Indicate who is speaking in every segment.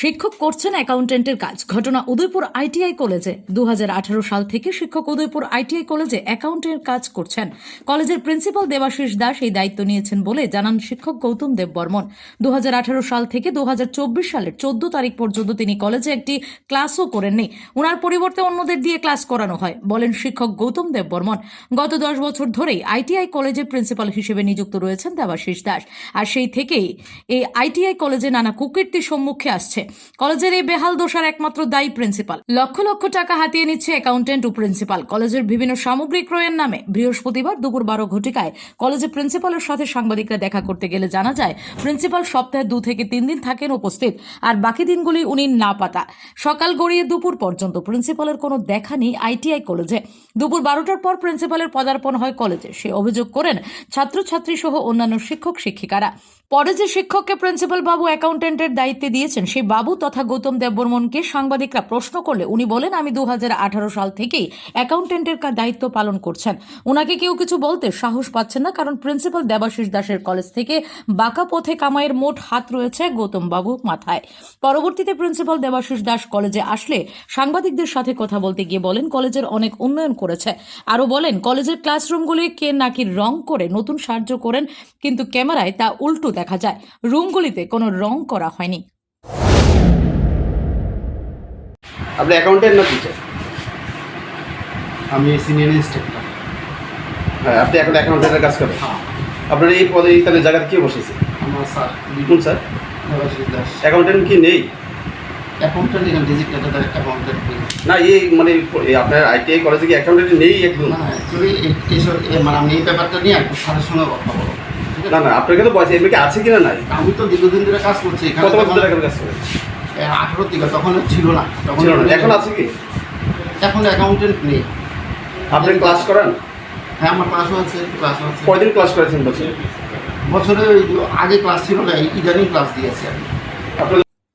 Speaker 1: শিক্ষক করছেন অ্যাকাউন্টেন্টের কাজ। ঘটনা উদয়পুর আইটিআই কলেজে। দু হাজার আঠারো সাল থেকে শিক্ষক উদয়পুর আইটিআই কলেজে অ্যাকাউন্টের কাজ করছেন। কলেজের প্রিন্সিপাল দেবাশিস দাস এই দায়িত্ব নিয়েছেন বলে জানান শিক্ষক গৌতম দেব বর্মন। দু হাজার আঠারো সাল থেকে দু হাজার চব্বিশ সালের চোদ্দ তারিখ পর্যন্ত তিনি কলেজে একটি ক্লাসও করেননি। ওনার পরিবর্তে অন্যদের দিয়ে ক্লাস করানো হয়, বলেন শিক্ষক গৌতম দেব বর্মন। গত দশ বছর ধরেই আইটিআই কলেজের প্রিন্সিপাল হিসেবে নিযুক্ত রয়েছেন দেবাশিস দাস। আর সেই থেকেই এই আইটিআই কলেজে নানা কুকীর্তির সম্মুখে আসছে। কলেজের এই বেহাল দোষার একমাত্র দায়ী প্রিন্সিপাল। লক্ষ লক্ষ টাকা হাতিয়ে নিচ্ছে অ্যাকাউন্টেন্ট ও প্রিন্সিপাল। কলেজের বিভিন্ন সামগ্রী ক্রয়ের নামে বৃহস্পতিবার দুপুর বারো ঘটিকায় কলেজের প্রিন্সিপালের সাথে সাংবাদিকরা দেখা করতে গেলে জানা যায়, প্রিন্সিপাল সপ্তাহে দু থেকে তিন দিন থাকেন উপস্থিত, আর বাকি দিনগুলি উনি না পাতা। সকাল গড়িয়ে দুপুর পর্যন্ত প্রিন্সিপালের কোনো দেখা নেই আইটিআই কলেজে। দুপুর বারোটার পর প্রিন্সিপালের পদার্পণ হয় কলেজে। সে অভিযোগ করেন, ছাত্রছাত্রী সহ অন্যান্য শিক্ষক, শিক্ষিকারা। পরে যে শিক্ষককে প্রিন্সিপাল বাবু অ্যাকাউন্টেন্টের দায়িত্বে দিয়েছেন সেই বাবু তথা গৌতম দেববর্মনকে সাংবাদিকরা প্রশ্ন করলে উনি বলেন, আমি দু সাল থেকেই অ্যাকাউন্টেন্টের দায়িত্ব পালন করছেন। ওনাকে কেউ কিছু বলতে সাহস পাচ্ছেন না, কারণ প্রিন্সিপাল দেবাশিস দাসের কলেজ থেকে বাঁকা পথে কামাইয়ের মোট হাত রয়েছে গৌতম বাবু মাথায়। পরবর্তীতে প্রিন্সিপাল দেবাশিস দাস কলেজে আসলে সাংবাদিকদের সাথে কথা বলতে গিয়ে বলেন, কলেজের অনেক উন্নয়ন করেছে। আরও বলেন কলেজের ক্লাসরুমগুলি কে নাকি রং করে নতুন সাহায্য করেন কিন্তু ক্যামেরায় তা উল্টো দেখা যায়। রুমগুলিতে কোনো রং করা হয়নি।
Speaker 2: আপনি অ্যাকাউন্টেন্ট না টিচার
Speaker 3: আমি সিনিয়র ইন্সট্রাক্টর
Speaker 2: হ্যাঁ আপনি এখন অ্যাকাউন্টেন্টের কাজ করেন।
Speaker 3: হ্যাঁ।
Speaker 2: আপনার এই পদে তাহলে জায়গাতে কে বসেছে?
Speaker 3: আমার স্যার।
Speaker 2: কোন স্যার? অ্যাকাউন্টেন্ট কি নেই?
Speaker 3: এখানে ডিজিটাল অ্যাকাউন্টেন্ট
Speaker 2: না এই মানে আপনার আইটিআই কলেজে কি অ্যাকাউন্টেন্ট নেই একদম?
Speaker 3: না অ্যাকচুয়ালি এইসব মানে আমি এই ব্যাপারটা নিয়ে একটু স্যারের সঙ্গে কথা বলব
Speaker 2: না? না আপনার কাছে বয়স এমনি কি আছে কিনা নাই?
Speaker 3: আমি তো দীর্ঘদিন ধরে কাজ করছি এখানে
Speaker 2: কত বছর ধরে কাজ করেন?
Speaker 3: আঠারো থেকে তখন ছিল না তখন
Speaker 2: এখন আছে কি?
Speaker 3: এখন অ্যাকাউন্টেন্ট নেই।
Speaker 2: আপনি ক্লাস করেন?
Speaker 3: হ্যাঁ আমার ক্লাসও আছে ক্লাসও আছে।
Speaker 2: কয়দিন ক্লাস করেছেন বছর?
Speaker 3: বছরে আগে ক্লাস ছিল না ইদানিং ক্লাস দিয়েছি আমি।
Speaker 2: আপনার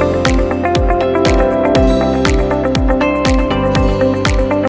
Speaker 1: Thank you